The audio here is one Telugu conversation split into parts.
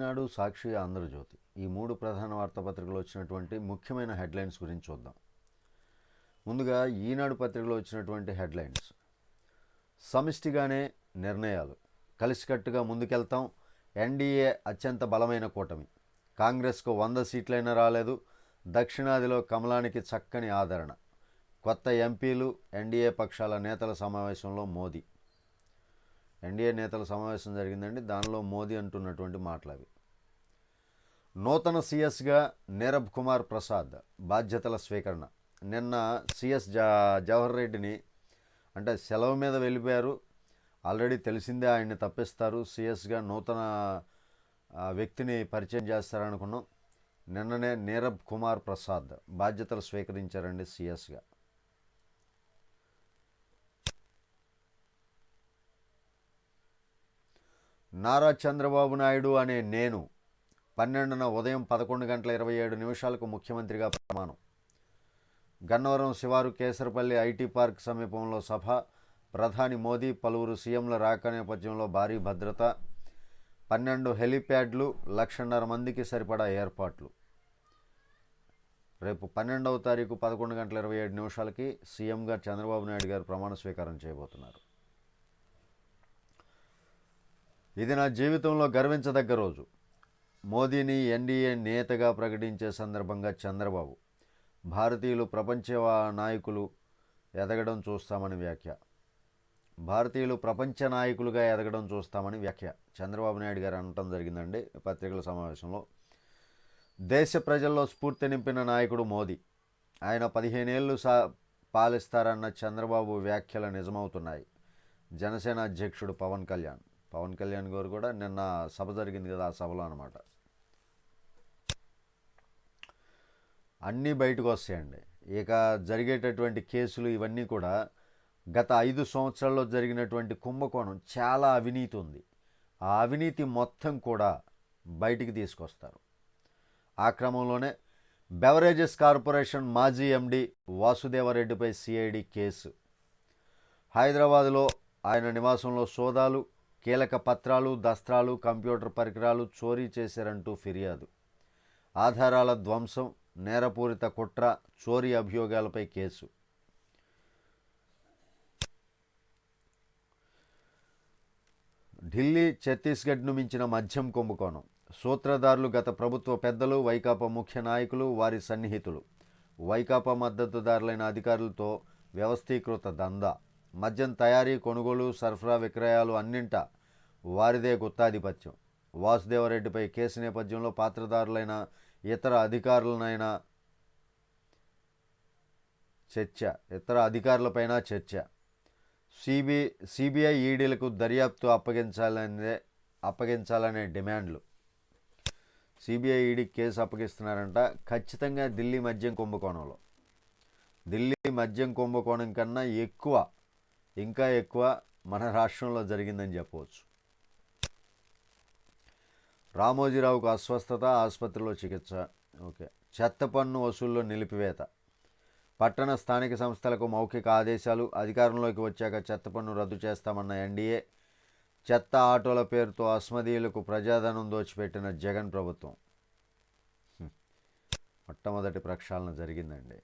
ఈనాడు సాక్షి ఆంధ్రజ్యోతి. ఈ మూడు ప్రధాన వార్తాపత్రికలు వచ్చినటువంటి ముఖ్యమైన హెడ్లైన్స్ గురించి చూద్దాం. ముందుగా ఈనాడు పత్రికలో వచ్చినటువంటి హెడ్లైన్స్. సమిష్టిగానే నిర్ణయాలు. కలిసికట్టుగా ముందుకెళ్తాం. ఎన్డీఏ అత్యంత బలమైన కూటమి. కాంగ్రెస్కు వంద సీట్లైనా రాలేదు. దక్షిణాదిలో కమలానికి చక్కని ఆదరణ. కొత్త ఎంపీలు ఎన్డీఏ పక్షాల నేతల సమావేశంలో మోదీ. ఎన్డీఏ నేతల సమావేశం జరిగిందండి. దానిలో మోదీ అంటున్నటువంటి మాటలు అవి నూతన సీఎస్గా నీరబ్ కుమార్ ప్రసాద్ బాధ్యతల స్వీకరణ. నిన్న సిఎస్ జా జవహర్ రెడ్డిని అంటే సెలవు మీద వెళ్ళిపోయారు. ఆల్రెడీ తెలిసిందే ఆయన్ని తప్పిస్తారు. సిఎస్గా నూతన వ్యక్తిని పరిచయం చేస్తారనుకున్నాం. నిన్ననే నీరబ్ కుమార్ ప్రసాద్ బాధ్యతలు స్వీకరించారండి సిఎస్గా. నారా చంద్రబాబు నాయుడు అనే నేను పన్నెండున ఉదయం పదకొండు గంటల ఇరవై ఏడు నిమిషాలకు ముఖ్యమంత్రిగా ప్రమాణం. గన్నవరం శివారు కేసరపల్లి ఐటీ పార్క్ సమీపంలో సభ. ప్రధాని మోదీ పలువురు సీఎంల రాక నేపథ్యంలో భారీ భద్రత. పన్నెండు హెలీప్యాడ్లు లక్షన్నర మందికి సరిపడా ఏర్పాట్లు. రేపు పన్నెండవ తారీఖు పదకొండు గంటల ఇరవై ఏడు నిమిషాలకి సీఎంగా చంద్రబాబు నాయుడు గారు ప్రమాణ స్వీకారం చేయబోతున్నారు. ఇది నా జీవితంలో గర్వించదగ్గ రోజు. మోదీని ఎన్డీఏ నేతగా ప్రకటించే సందర్భంగా చంద్రబాబు భారతీయులు ప్రపంచ నాయకులు ఎదగడం చూస్తామని వ్యాఖ్య. భారతీయులు ప్రపంచ నాయకులుగా ఎదగడం చూస్తామని వ్యాఖ్య. చంద్రబాబు నాయుడు గారు అనటం జరిగిందండి పత్రికల సమావేశంలో. దేశ ప్రజల్లో స్ఫూర్తి నింపిన నాయకుడు మోదీ. ఆయన పదిహేనేళ్ళు సా పాలిస్తారన్న చంద్రబాబు వ్యాఖ్యలు నిజమవుతున్నాయి. జనసేన అధ్యక్షుడు పవన్ కళ్యాణ్. పవన్ కళ్యాణ్ గారు కూడా నిన్న సభ జరిగింది కదా ఆ సభలో అనమాట అన్నీ బయటకు వస్తాయండి. ఇక జరిగేటటువంటి కేసులు ఇవన్నీ కూడా గత ఐదు సంవత్సరాల్లో జరిగినటువంటి కుంభకోణం చాలా అవినీతి ఉంది. ఆ అవినీతి మొత్తం కూడా బయటికి తీసుకొస్తారు. ఆ క్రమంలోనే బెవరేజెస్ కార్పొరేషన్ మాజీ ఎండి వాసుదేవరెడ్డిపై సిఐడి కేసు. హైదరాబాదులో ఆయన నివాసంలో సోదాలు కీలక పత్రాలు దస్త్రాలు కంప్యూటర్ పరికరాలు చోరీ చేశారంటూ ఫిర్యాదు. ఆధారాల ధ్వంసం నేరపూరిత కుట్ర చోరీ అభియోగాలపై కేసు. ఢిల్లీ ఛత్తీస్గఢ్ను మించిన మద్యం కుంభకోణం. సూత్రధారులు గత ప్రభుత్వ పెద్దలు వైకాపా ముఖ్య నాయకులు వారి సన్నిహితులు. వైకాపా మద్దతుదారులైన అధికారులతో వ్యవస్థీకృత దందా. మద్యం తయారీ కొనుగోలు సరఫరా విక్రయాలు అన్నింటా వారిదే గుత్తాధిపత్యం. వాసుదేవరెడ్డిపై కేసు నేపథ్యంలో పాత్రదారులైన ఇతర అధికారులనైనా చర్చ ఇతర అధికారులపైన చర్చ. సిబి సిబిఐ ఈడీలకు దర్యాప్తు అప్పగించాలనే అప్పగించాలనే డిమాండ్లు. సిబిఐ ఈడీ కేసు అప్పగిస్తున్నారంట. ఖచ్చితంగా ఢిల్లీ మద్యం కుంభకోణంలో. ఢిల్లీ మద్యం కుంభకోణం కన్నా ఎక్కువ ఇంకా ఎక్కువ మన రాష్ట్రంలో జరిగిందని చెప్పవచ్చు. రామోజీరావుకు అస్వస్థత ఆసుపత్రిలో చికిత్స. ఓకే. చెత్త పన్ను వసూల్లో నిలిపివేత. పట్టణ స్థానిక సంస్థలకు మౌఖిక ఆదేశాలు. అధికారంలోకి వచ్చాక చెత్త పన్ను రద్దు చేస్తామన్న ఎన్డీఏ చెత్త ఆటోల పేరుతో అస్మదీయులకు ప్రజాధనం దోచిపెట్టిన జగన్ ప్రభుత్వం. మొట్టమొదటి ప్రక్షాళన జరిగిందండి.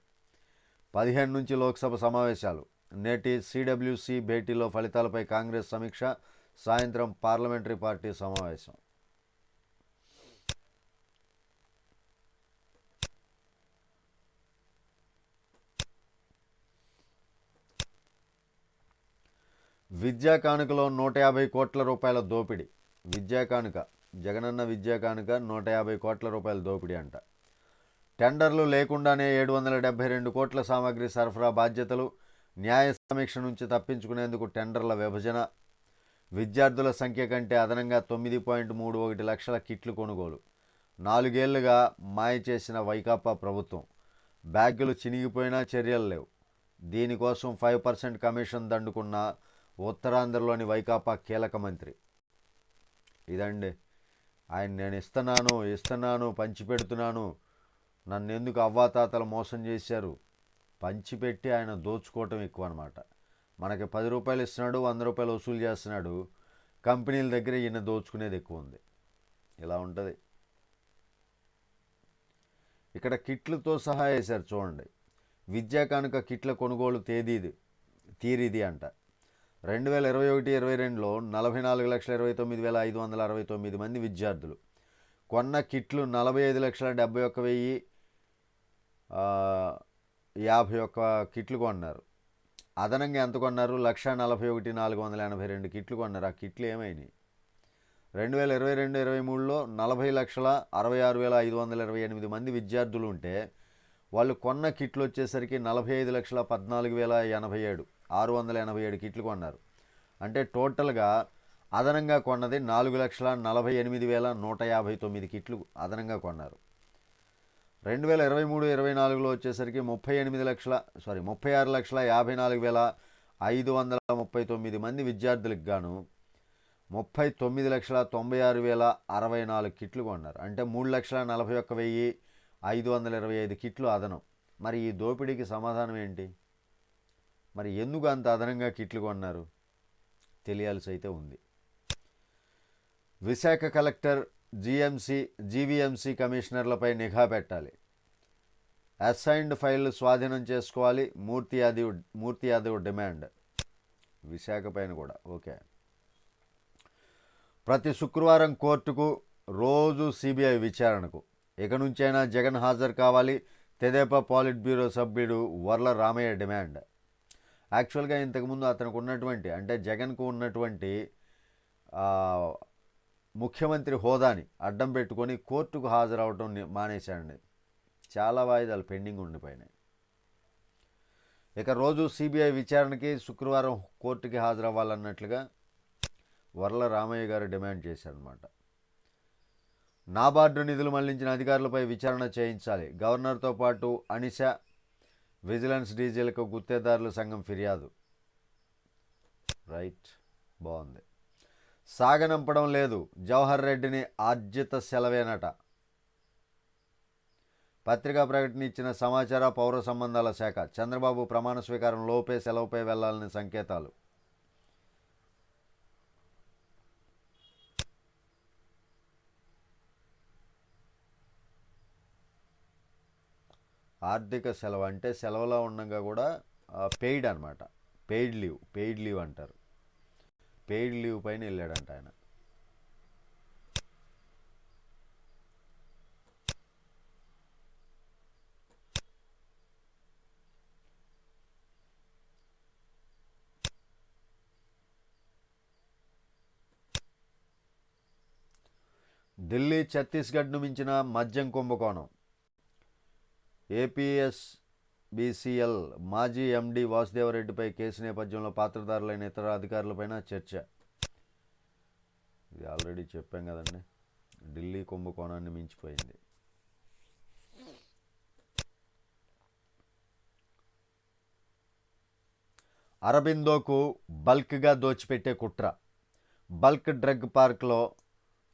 పదిహేను నుంచి లోక్సభ సమావేశాలు. నేటి సిడబ్ల్యూసి భేటీలో ఫలితాలపై కాంగ్రెస్ సమీక్ష సాయంత్రం పార్లమెంటరీ పార్టీ సమావేశం. విద్యా కానుకలో నూట యాభై కోట్ల రూపాయల దోపిడీ. విద్యా కానుక జగనన్న విద్యా కానుక నూట యాభై కోట్ల రూపాయల దోపిడీ అంట. టెండర్లు లేకుండానే ఏడు వందల డెబ్బై రెండు కోట్ల సామాగ్రి సరఫరా బాధ్యతలు న్యాయ సమీక్ష నుంచి తప్పించుకునేందుకు టెండర్ల విభజన. విద్యార్థుల సంఖ్య కంటే అదనంగా తొమ్మిది పాయింట్ మూడు ఒకటి లక్షల కిట్లు కొనుగోలు. నాలుగేళ్ళుగా మాయ చేసిన వైకాపా ప్రభుత్వం. బ్యాగులు చినిగిపోయినా చర్యలు లేవు. దీనికోసం ఫైవ్ పర్సెంట్ కమిషన్ దండుకున్న ఉత్తరాంధ్రలోని వైకాపా కీలక మంత్రి. ఇదండి. ఆయన నేను ఇస్తున్నాను ఇస్తున్నాను పంచిపెడుతున్నాను. నన్ను ఎందుకు అవ్వాతాతలు మోసం చేశారు? పంచిపెట్టి ఆయన దోచుకోవటం ఎక్కువ అనమాట మనకి పది రూపాయలు ఇస్తున్నాడు వంద రూపాయలు వసూలు చేస్తున్నాడు కంపెనీల దగ్గర ఈయన దోచుకునేది ఎక్కువ ఉంది. ఇలా ఉంటుంది. ఇక్కడ కిట్లతో సహా వేశారు చూడండి. విద్యా కానుక కిట్ల కొనుగోలు తేదీది తీరిది అంట. రెండు వేల ఇరవై ఒకటి ఇరవై రెండులో నలభై నాలుగు లక్షల ఇరవై తొమ్మిది వేల ఐదు వందల అరవై తొమ్మిది మంది విద్యార్థులు కొన్న కిట్లు నలభై ఐదు లక్షల డెబ్బై ఒక్క వెయ్యి యాభై ఒక్క కిట్లు కొన్నారు. అదనంగా ఎంత కొన్నారు? లక్ష నలభై ఒకటి నాలుగు వందల ఎనభై రెండు కిట్లు కొన్నారు. ఆ కిట్లు ఏమైనాయి? రెండు వేల ఇరవై రెండు ఇరవై మూడులో నలభై లక్షల అరవై ఆరు వేల ఐదు వందల ఇరవై ఎనిమిది మంది విద్యార్థులు ఉంటే వాళ్ళు కొన్న కిట్లు వచ్చేసరికి నలభై ఐదు లక్షల పద్నాలుగు వేల ఎనభై ఏడు ఆరు వందల ఎనభై ఏడు కిట్లు కొన్నారు. అంటే టోటల్గా అదనంగా కొన్నది నాలుగు లక్షల నలభై ఎనిమిది వేల నూట యాభై తొమ్మిది కిట్లు అదనంగా కొన్నారు. రెండు వేల ఇరవై మూడు ఇరవై నాలుగులో వచ్చేసరికి ముప్పై ఎనిమిది లక్షల సారీ ముప్పై ఆరు లక్షల యాభై నాలుగు వేల ఐదు వందల ముప్పై తొమ్మిది మంది విద్యార్థులకు గాను ముప్పై తొమ్మిది లక్షల తొంభై ఆరు వేల అరవై నాలుగు కిట్లు కొన్నారు. అంటే మూడు లక్షల నలభై ఒక్క వెయ్యి ఐదు వందల ఇరవై ఐదు కిట్లు అదనం. మరి ఈ దోపిడీకి సమాధానం ఏంటి? మరి ఎందుకు అంత అదనంగా కిట్లు కొన్నారు? తెలియాల్సి అయితే ఉంది. విశాఖ కలెక్టర్ జీఎంసీ జీవీఎంసీ కమిషనర్లపై నిఘా పెట్టాలి. అసైన్డ్ ఫైళ్ళు స్వాధీనం చేసుకోవాలి. మూర్తి యాదవ్ మూర్తి యాదవ్ డిమాండ్. విశాఖపైన కూడా. ఓకే. ప్రతి శుక్రవారం కోర్టుకు రోజు సిబిఐ విచారణకు. ఇక నుంచైనా జగన్ హాజరు కావాలి. తెదేపా పాలిట్ బ్యూరో సభ్యుడు వర్ల రామయ్య డిమాండ్. యాక్చువల్గా ఇంతకుముందు అతనికి ఉన్నటువంటి అంటే జగన్కు ఉన్నటువంటి ముఖ్యమంత్రి హోదాని అడ్డం పెట్టుకొని కోర్టుకు హాజరవడం మానేశాడండి. చాలా వాయిదాలు పెండింగ్ ఉండిపోయినాయి. ఇక రోజు సిబిఐ విచారణకి శుక్రవారం కోర్టుకి హాజరవ్వాలన్నట్లుగా వర్ల రామయ్య గారు డిమాండ్ చేశారనమాట నాబార్డు నిధులు మళ్ళించిన అధికారులపై విచారణ చేయించాలి. గవర్నర్తో పాటు అనిష విజిలెన్స్ డీజీలకు గుత్తేదారుల సంఘం ఫిర్యాదు. రైట్. బాగుంది. సాగనంపడం లేదు. జవహర్ రెడ్డిని ఆర్జిత సెలవేనట. పత్రికా ప్రకటన ఇచ్చిన సమాచార పౌర సంబంధాల శాఖ. చంద్రబాబు ప్రమాణ స్వీకారం లోపే సెలవుపై వెళ్ళాలని సంకేతాలు. ఆర్థిక సెలవు అంటే సెలవులో ఉండగా కూడా పెయిడ్ అనమాట పెయిడ్ లీవ్ పెయిడ్ లీవ్ అంటారు. పెయిడ్ లీవ్ పైన వెళ్ళాడంట ఆయన. ఢిల్లీ ఛత్తీస్గఢ్ను మించిన మద్యం కుంభకోణం. ఏపీఎస్ బీసీఎల్ మాజీ ఎండీ వాసుదేవరెడ్డిపై కేసు నేపథ్యంలో పాత్రధారులైన ఇతర అధికారులపైన చర్చ. ఇది ఆల్రెడీ చెప్పాం కదండి. ఢిల్లీ కుంభకోణాన్ని మించిపోయింది. అరబిందోకు బల్క్గా దోచిపెట్టే కుట్ర. బల్క్ డ్రగ్ పార్క్లో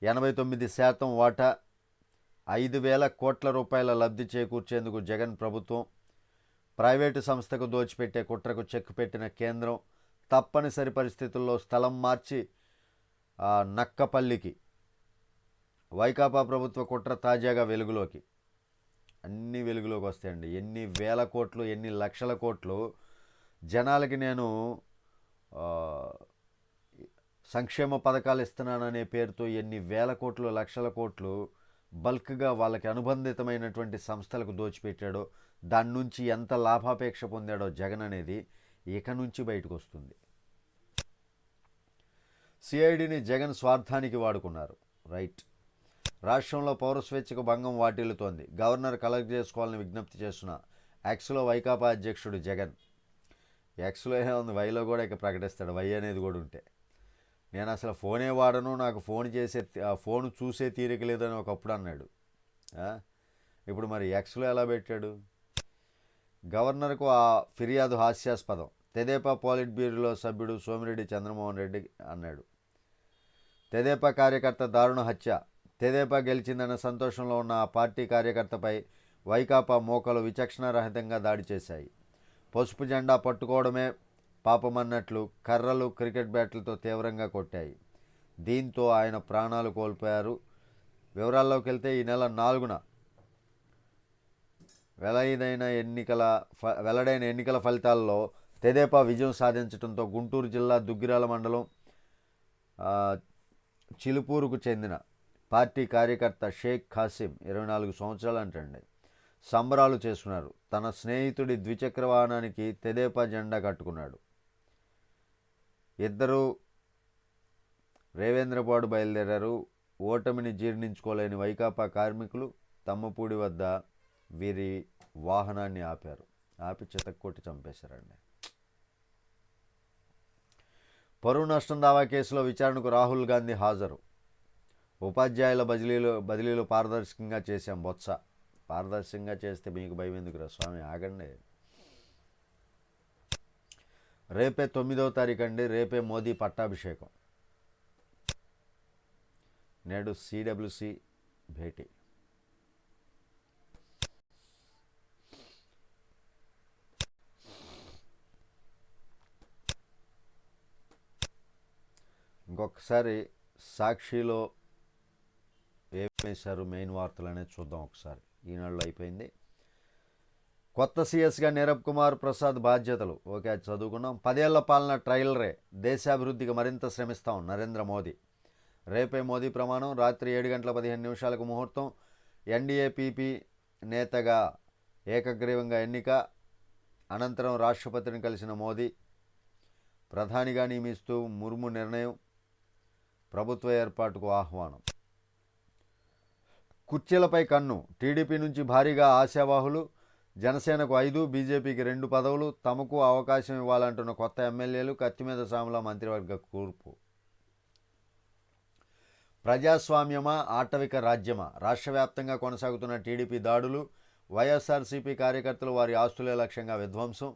ఎనభై తొమ్మిది శాతం వాటా ఐదు వేల కోట్ల రూపాయల లబ్ధి చేకూర్చేందుకు జగన్ ప్రభుత్వం ప్రైవేటు సంస్థకు దోచిపెట్టే కుట్రకు చెక్ పెట్టిన కేంద్రం తప్పనిసరి పరిస్థితుల్లో స్థలం మార్చి నక్కపల్లికి వైకాపా ప్రభుత్వ కుట్ర తాజాగా వెలుగులోకి. అన్ని వెలుగులోకి వస్తాయండి. ఎన్ని వేల కోట్లు ఎన్ని లక్షల కోట్లు జనాలకి నేను సంక్షేమ పథకాలు ఇస్తున్నాననే పేరుతో ఎన్ని వేల కోట్లు లక్షల కోట్లు బల్క్గా వాళ్ళకి అనుబంధితమైనటువంటి సంస్థలకు దోచిపెట్టాడో దాని నుంచి ఎంత లాభాపేక్ష పొందాడో జగన్ అనేది ఇక నుంచి బయటకు వస్తుంది. సిఐడిని జగన్ స్వార్థానికి వాడుకున్నారు. రైట్. రాష్ట్రంలో పౌర స్వేచ్ఛకు భంగం వాటిల్లుతోంది. గవర్నర్ కలెక్ట్ చేసుకోవాలని విజ్ఞప్తి చేస్తున్న ఎక్స్లో వైకాపా అధ్యక్షుడు జగన్. ఎక్స్లో ఏముంది వైలో కూడా ఇక ప్రకటిస్తాడు. వై అనేది కూడా ఉంటే. నేను అసలు ఫోనే వాడను నాకు ఫోన్ చేసే ఆ ఫోన్ చూసే తీరిక లేదని ఒకప్పుడు అన్నాడు. ఇప్పుడు మరి ఎక్స్లో ఎలా పెట్టాడు? గవర్నర్కు ఆ ఫిర్యాదు హాస్యాస్పదం. తెదేపా పాలిట్ బ్యూరోలో సభ్యుడు సోమిరెడ్డి చంద్రమోహన్ రెడ్డి అన్నాడు. తెదేపా కార్యకర్త దారుణ హత్య. తెదేపా గెలిచిందన్న సంతోషంలో ఉన్న ఆ పార్టీ కార్యకర్తపై వైకాపా మోకలు విచక్షణారహితంగా దాడి చేశాయి. పసుపు జెండా పట్టుకోవడమే పాపమన్నట్లు కర్రలు క్రికెట్ బ్యాట్లతో తీవ్రంగా కొట్టాయి. దీంతో ఆయన ప్రాణాలు కోల్పోయారు. వివరాల్లోకి వెళ్తే ఈ నెల నాలుగున వెలైదైన ఎన్నికల ఫ వెల్లడైన ఎన్నికల ఫలితాల్లో తెదేపా విజయం సాధించడంతో గుంటూరు జిల్లా దుగ్గిరాల మండలం చిలుపూరుకు చెందిన పార్టీ కార్యకర్త షేక్ ఖాసిం ఇరవై నాలుగు సంవత్సరాలు అంటండి సంబరాలు చేసుకున్నారు. తన స్నేహితుడి ద్విచక్ర వాహనానికి తెదేపా జెండా కట్టుకున్నాడు. ఇద్దరు రేవేంద్రపాడు బయలుదేరారు. ఓటమిని జీర్ణించుకోలేని వైకాపా కార్మికులు తమ్మపూడి వద్ద వీరి వాహనాన్ని ఆపారు. ఆపి చితక్కొట్టి చంపేశారండి. పరువు నష్టం దావా కేసులో విచారణకు రాహుల్ గాంధీ హాజరు. ఉపాధ్యాయుల బదిలీలు బదిలీలు పారదర్శకంగా చేశాం బొత్స. పారదర్శకంగా చేస్తే మీకు భయం ఎందుకురా స్వామి? ఆగండి. రేపే తొమ్మిదవ తారీఖు అండి. రేపే మోదీ పట్టాభిషేకం. నేడు సిడబ్ల్యూసి భేటీ. ఇంకొకసారి సాక్షిలో ఏమేశారు మెయిన్ వార్తలు అనేది చూద్దాం ఒకసారి. ఈనాళ్ళు అయిపోయింది. కొత్త సీఎస్గా నీరబ్ కుమార్ ప్రసాద్ బాధ్యతలు. ఓకే అది చదువుకున్నాం. పదేళ్ళ పాలన ట్రైలరే. దేశాభివృద్ధికి మరింత శ్రమిస్తాం నరేంద్ర మోదీ. రేపే మోదీ ప్రమాణం. రాత్రి ఏడు గంటల పదిహేను నిమిషాలకు ముహూర్తం. ఎన్డీఏపీపీ నేతగా ఏకగ్రీవంగా ఎన్నిక. అనంతరం రాష్ట్రపతిని కలిసిన మోదీ. ప్రధానిగా నియమిస్తూ ముర్ము నిర్ణయం. ప్రభుత్వ ఏర్పాటుకు ఆహ్వానం. కుర్చీలపై కన్ను. టీడీపీ నుంచి భారీగా ఆశావాహులు. జనసేనకు ఐదు బీజేపీకి రెండు పదవులు. తమకు అవకాశం ఇవ్వాలంటున్న కొత్త ఎమ్మెల్యేలు కత్తిమీద స్వాముల సాముల మంత్రివర్గ కూర్పు. ప్రజాస్వామ్యమా ఆటవిక రాజ్యమా? రాష్ట్ర వ్యాప్తంగా కొనసాగుతున్న టీడీపీ దాడులు వైఎస్ఆర్సీపీ కార్యకర్తలు వారి ఆస్తులే లక్ష్యంగా విధ్వంసం.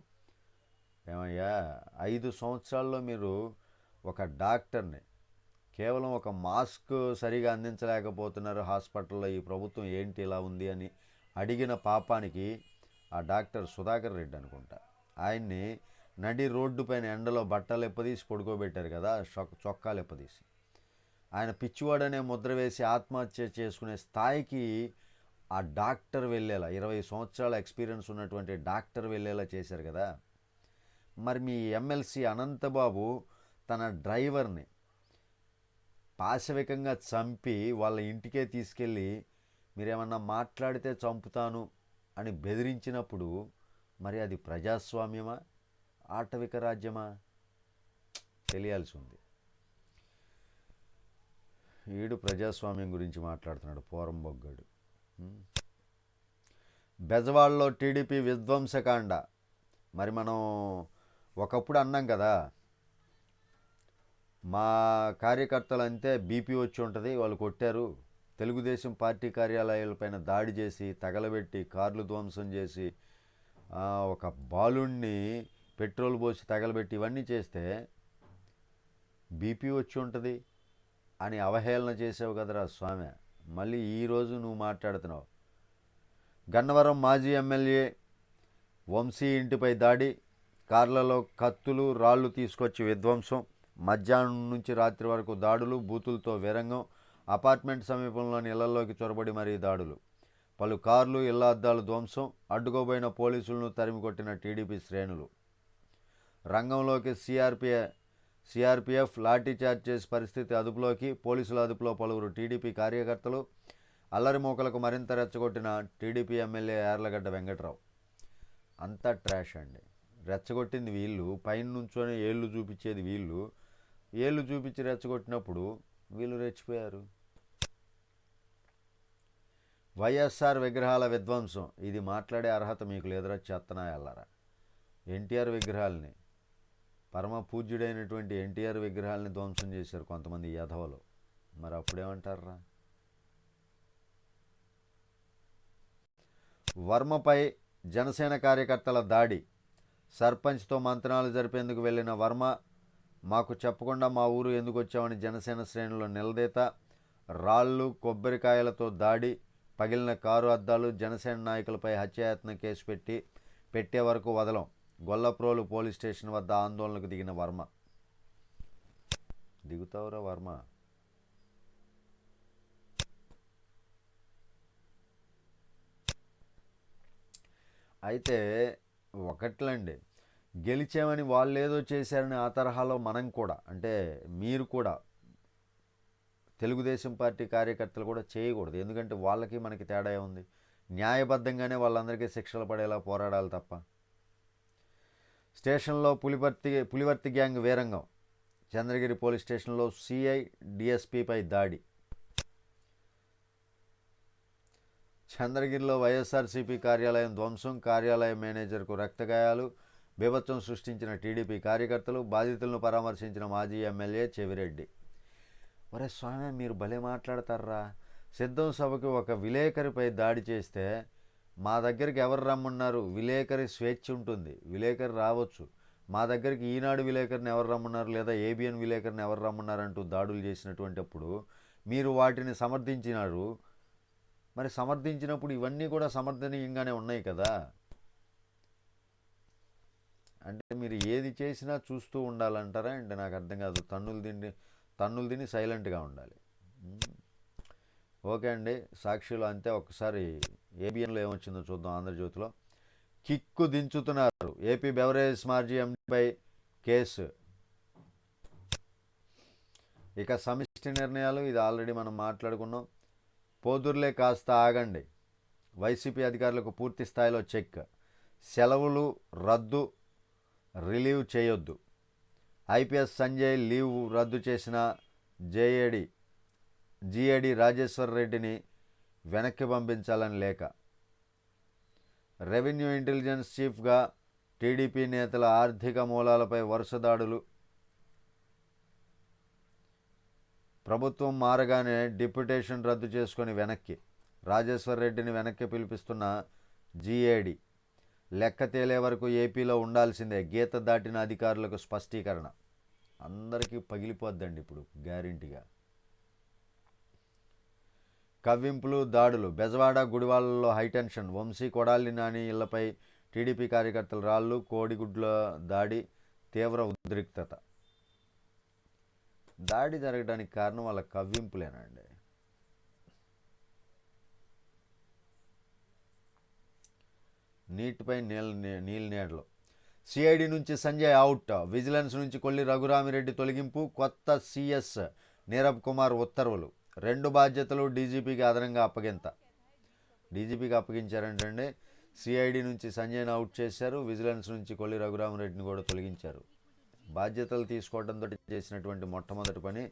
ఏమయ్యా ఐదు సంవత్సరాల్లో మీరు ఒక డాక్టర్ని. కేవలం ఒక మాస్క్ సరిగా అందించలేకపోతున్నారు హాస్పిటల్లో ఈ ప్రభుత్వం ఏంటి ఇలా ఉంది అని అడిగిన పాపానికి ఆ డాక్టర్ సుధాకర్ రెడ్డి అనుకుంటా. ఆయన్ని నడి రోడ్డు పైన ఎండలో బట్టలు ఎప్పదీసి పడుకోబెట్టారు కదా చొక్ చొక్కాలు ఎప్పదీసి. ఆయన పిచ్చివాడనే ముద్ర వేసి ఆత్మహత్య చేసుకునే స్థాయికి ఆ డాక్టర్ వెళ్ళేలా ఇరవై సంవత్సరాల ఎక్స్పీరియన్స్ ఉన్నటువంటి డాక్టర్ వెళ్ళేలా చేశారు కదా. మరి మీ ఎమ్మెల్సీ అనంతబాబు తన డ్రైవర్ని పాశవికంగా చంపి వాళ్ళ ఇంటికే తీసుకెళ్ళి మీరేమన్నా మాట్లాడితే చంపుతాను అని బెదిరించినప్పుడు మరి అది ప్రజాస్వామ్యమా? ఆటవిక రాజ్యమా? తెలియాల్సి ఉంది ఈడు ప్రజాస్వామ్యం గురించి మాట్లాడుతున్నాడు పోరం బొగ్గాడు. బెజవాడలో టీడీపీ విధ్వంసకాండ. మరి మనం ఒకప్పుడు అన్నాం కదా మా కార్యకర్తలు అంతే బీపీ వచ్చి ఉంటుంది వాళ్ళు కొట్టారు. తెలుగుదేశం పార్టీ కార్యాలయాలపైన దాడి చేసి తగలబెట్టి కార్లు ధ్వంసం చేసి ఒక బాలుణ్ణి పెట్రోల్ పోసి తగలబెట్టి ఇవన్నీ చేస్తే బీపీ వచ్చి ఉంటుంది అని అవహేళన చేసావు కదరా స్వామి. మళ్ళీ ఈరోజు నువ్వు మాట్లాడుతున్నావు. గన్నవరం మాజీ ఎమ్మెల్యే వంశీ ఇంటిపై దాడి కార్లలో కత్తులు రాళ్ళు తీసుకొచ్చి విధ్వంసం. మధ్యాహ్నం నుంచి రాత్రి వరకు దాడులు బూతులతో విరంగం అపార్ట్మెంట్ సమీపంలోని ఇళ్ళలోకి చొరబడి మరీ దాడులు. పలు కార్లు ఇళ్ళ అద్దాలు ధ్వంసం అడ్డుకోబోయిన పోలీసులను తరిమికొట్టిన టీడీపీ శ్రేణులు. రంగంలోకి సిఆర్పిఏ సిఆర్పిఎఫ్ లాఠీచార్జ్ చేసి పరిస్థితి అదుపులోకి పోలీసుల అదుపులో పలువురు టీడీపీ కార్యకర్తలు అల్లరి మూకలకు మరింత రెచ్చగొట్టిన టీడీపీ ఎమ్మెల్యే యార్లగడ్డ వెంకట్రావు. అంతా ట్రాష్ అండి. రెచ్చగొట్టింది వీళ్ళు పైన నుంచొని ఏళ్ళు చూపించేది వీళ్ళు ఏళ్ళు చూపించి రెచ్చగొట్టినప్పుడు వీళ్ళు రెచ్చిపోయారు. వైఎస్ఆర్ విగ్రహాల విధ్వంసం ఇది మాట్లాడే అర్హత మీకు లేదురా చెత్తనా వెళ్ళారా ఎన్టీఆర్ విగ్రహాలని పరమ పూజ్యుడైనటువంటి ఎన్టీఆర్ విగ్రహాలని ధ్వంసం చేశారు కొంతమంది యధవలు. మరి అప్పుడేమంటారా వర్మపై జనసేన కార్యకర్తల దాడి సర్పంచ్తో మంత్రాలు జరిపేందుకు వెళ్ళిన వర్మ మాకు చెప్పకుండా మా ఊరు ఎందుకు వచ్చామని జనసేన శ్రేణులు నిలదీత రాళ్ళు కొబ్బరికాయలతో దాడి పగిలిన కారు అద్దాలు జనసేన నాయకులపై హత్యాయత్నం కేసు పెట్టి పెట్టే వరకు వదలం. గొల్లప్రోలు పోలీస్ స్టేషన్ వద్ద ఆందోళనకు దిగిన వర్మ. దిగుతావురా వర్మ. అయితే ఒకట్లండి గెలిచామని వాళ్ళు ఏదో చేశారని ఆ తరహాలో మనం కూడా అంటే మీరు కూడా తెలుగుదేశం పార్టీ కార్యకర్తలు కూడా చేయకూడదు. ఎందుకంటే వాళ్ళకి మనకి తేడా ఉంది న్యాయబద్ధంగానే వాళ్ళందరికీ శిక్షలు పడేలా పోరాడాలి తప్ప. స్టేషన్లో పులివర్తి పులివర్తి గ్యాంగ్ వీరంగం చంద్రగిరి పోలీస్ స్టేషన్లో సిఐ డిఎస్పిపై దాడి. చంద్రగిరిలో వైఎస్ఆర్సీపీ కార్యాలయం ధ్వంసం కార్యాలయ మేనేజర్కు రక్తగాయాలు బీభత్సం సృష్టించిన టీడీపీ కార్యకర్తలు బాధితులను పరామర్శించిన మాజీ ఎమ్మెల్యే చెవిరెడ్డి. ఒరే స్వామి మీరు భలే మాట్లాడతారా సిద్ధం సభకు ఒక విలేకరిపై దాడి చేస్తే మా దగ్గరికి ఎవరు రమ్మన్నారు? విలేకరి స్వేచ్ఛ ఉంటుంది. విలేకరి రావచ్చు. మా దగ్గరికి ఈనాడు విలేకరిని ఎవరు రమ్మన్నారు? లేదా ఏబిఎన్ విలేకరిని ఎవరు రమ్మన్నారు అంటూ దాడులు చేసినటువంటి అప్పుడు మీరు వాటిని సమర్థించినారు. మరి సమర్థించినప్పుడు ఇవన్నీ కూడా సమర్థనీయంగానే ఉన్నాయి కదా. అంటే మీరు ఏది చేసినా చూస్తూ ఉండాలంటారా? అంటే నాకు అర్థం కాదు. తన్నులు తిండి తన్నులు తిని సైలెంట్గా ఉండాలి. ఓకే అండి. సాక్షిలో అంతే. ఒకసారి ఏబిఎన్లో ఏమొచ్చిందో చూద్దాం ఆంధ్రజ్యోతిలో. కిక్కు దించుతున్నారు. ఏపీ బెవరేజ్ మార్జీ ఎంపీపై కేసు. ఇక సమిష్టి నిర్ణయాలు ఇది ఆల్రెడీ మనం మాట్లాడుకున్నాం. పోదుర్లే కాస్త ఆగండి. వైసీపీ అధికారులకు పూర్తి స్థాయిలో చెక్. సెలవులు రద్దు రిలీవ్ చేయొద్దు. ఐపీఎస్ సంజయ్ లీవ్ రద్దు చేసిన జేఏడి జీఏడి రాజేశ్వర్ రెడ్డిని వెనక్కి పంపించాలని లేఖ. రెవెన్యూ ఇంటెలిజెన్స్ చీఫ్గా టీడీపీ నేతల ఆర్థిక మూలాలపై వరుస దాడులు. ప్రభుత్వం మారగానే డిప్యుటేషన్ రద్దు చేసుకొని వెనక్కి రాజేశ్వర్ రెడ్డిని వెనక్కి పిలిపిస్తున్న జీఏడి. లెక్క తేలే వరకు ఏపీలో ఉండాల్సిందే. గీత దాటిన అధికారులకు స్పష్టీకరణ. అందరికీ పగిలిపోద్దండి ఇప్పుడు గ్యారంటీగా. కవ్వింపులు దాడులు. బెజవాడ గుడివాళ్ళలో హైటెన్షన్ వంశీ కొడాలి నాని ఇళ్ళపై టీడీపీ కార్యకర్తల రాళ్ళు కోడిగుడ్ల దాడి తీవ్ర ఉద్రిక్తత. దాడి జరగడానికి కారణం వాళ్ళ కవ్వింపులేనండి నీటిపై నీళ్ళ నీళ్ళ నీడలు. సిఐడి నుంచి సంజయ్ అవుట్. విజిలెన్స్ నుంచి కొల్లి రఘురామిరెడ్డి తొలగింపు. కొత్త సిఎస్ నీరబ్ కుమార్ ఉత్తర్వులు. రెండు బాధ్యతలు డీజీపీకి అదనంగా అప్పగింత. డీజీపీకి అప్పగించారంటండి. సిఐడి నుంచి సంజయ్ని అవుట్ చేశారు. విజిలెన్స్ నుంచి కొల్లి రఘురామరెడ్డిని కూడా తొలగించారు. బాధ్యతలు తీసుకోవడంతో చేసినటువంటి మొట్టమొదటి పని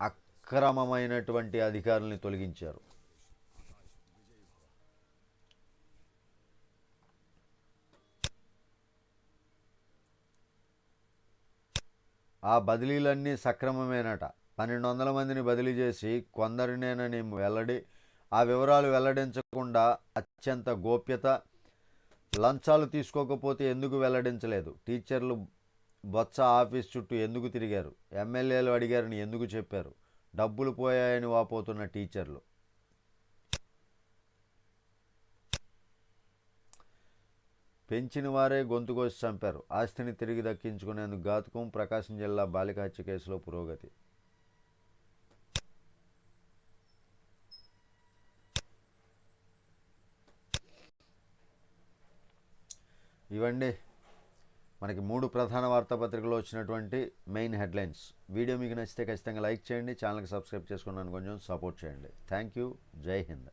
అక్రమమైనటువంటి అధికారుల్ని తొలగించారు. ఆ బదిలీలన్నీ సక్రమమేనట. పన్నెండు వందల మందిని బదిలీ చేసి కొందరినేనని వెల్లడి ఆ వివరాలు వెల్లడించకుండా అత్యంత గోప్యత లంచాలు తీసుకోకపోతే ఎందుకు వెల్లడించలేదు? టీచర్లు బొత్స ఆఫీస్ చుట్టూ ఎందుకు తిరిగారు? ఎమ్మెల్యేలు అడిగారని ఎందుకు చెప్పారు? డబ్బులు పోయాయని వాపోతున్న టీచర్లు. పెంచిన వారే గొంతుకోసి చంపారు. ఆస్తిని తిరిగి దక్కించుకునేందుకు ఘాతుకం ప్రకాశం జిల్లా బాలిక హత్య కేసులో పురోగతి. ఇవండి మనకి మూడు ప్రధాన వార్తాపత్రికలు వచ్చినటువంటి మెయిన్ హెడ్లైన్స్. వీడియో మీకు నచ్చితే ఖచ్చితంగా లైక్ చేయండి ఛానల్కి సబ్స్క్రైబ్ చేసుకున్నాను కొంచెం సపోర్ట్ చేయండి. Thank you. జై హింద్.